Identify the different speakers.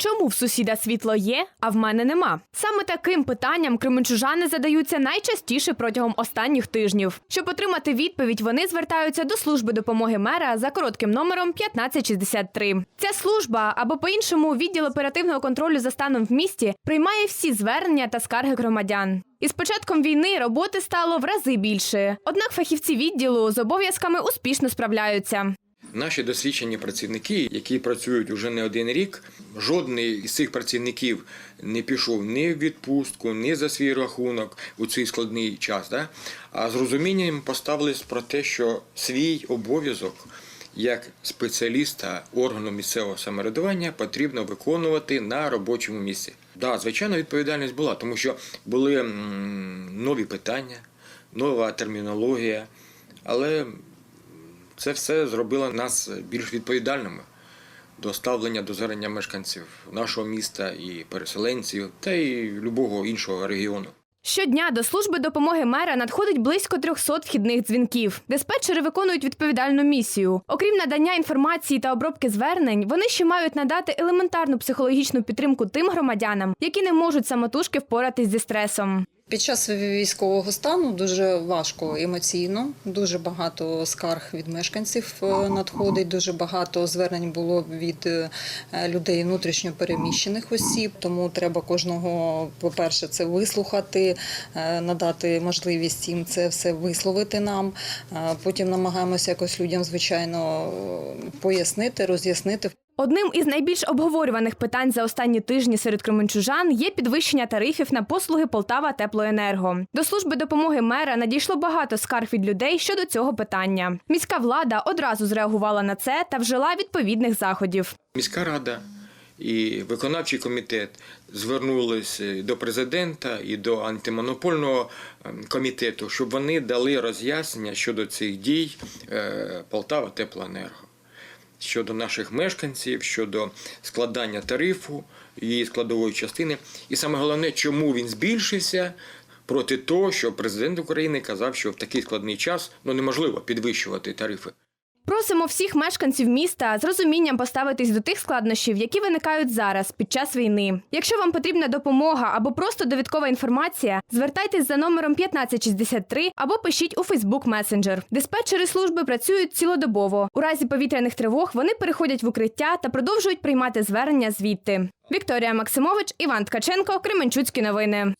Speaker 1: Чому в сусіда світло є, а в мене нема? Саме таким питанням кременчужани задаються найчастіше протягом останніх тижнів. Щоб отримати відповідь, вони звертаються до служби допомоги мера за коротким номером 1563. Ця служба або по-іншому відділ оперативного контролю за станом в місті приймає всі звернення та скарги громадян. І з початком війни роботи стало в рази більше. Однак фахівці відділу з обов'язками успішно справляються.
Speaker 2: Наші досвідчені працівники, які працюють уже не один рік, жодний із цих працівників не пішов ні в відпустку, ні за свій рахунок у цей складний час. Да? А з розумінням поставились про те, що свій обов'язок як спеціаліста органу місцевого самоврядування потрібно виконувати на робочому місці. Да, звичайно, відповідальність була, тому що були нові питання, нова термінологія, але це все зробило нас більш відповідальними до ставлення до звернення мешканців нашого міста і переселенців, та й любого іншого регіону.
Speaker 1: Щодня до служби допомоги мера надходить близько 300 вхідних дзвінків. Диспетчери виконують відповідальну місію. Окрім надання інформації та обробки звернень, вони ще мають надати елементарну психологічну підтримку тим громадянам, які не можуть самотужки впоратись зі стресом.
Speaker 3: Під час військового стану дуже важко емоційно, дуже багато скарг від мешканців е, надходить. Дуже багато звернень було від е, людей внутрішньо переміщених осіб. Тому треба кожного, по-перше, це вислухати, е, надати можливість їм це все висловити нам. Потім намагаємося якось людям, звичайно, пояснити, роз'яснити.
Speaker 1: Одним із найбільш обговорюваних питань за останні тижні серед кременчужан є підвищення тарифів на послуги Полтава Теплоенерго. До служби допомоги мера надійшло багато скарг від людей щодо цього питання. Міська влада одразу зреагувала на це та вжила відповідних заходів.
Speaker 2: Міська рада і виконавчий комітет звернулися до президента і до антимонопольного ем, комітету, щоб вони дали роз'яснення щодо цих дій е, Полтава Теплоенерго. Щодо наших мешканців, щодо складання тарифу, її складової частини. І саме головне, чому він збільшився проти того, що президент України казав, що в такий складний час ну, неможливо підвищувати тарифи.
Speaker 1: Просимо всіх мешканців міста з розумінням поставитись до тих складнощів, які виникають зараз під час війни. Якщо вам потрібна допомога або просто довідкова інформація, звертайтесь за номером 1563 або пишіть у Facebook Messenger. Диспетчери служби працюють цілодобово. У разі повітряних тривог вони переходять в укриття та продовжують приймати звернення звідти. Вікторія Максимович, Іван Ткаченко, Кременчуцькі новини.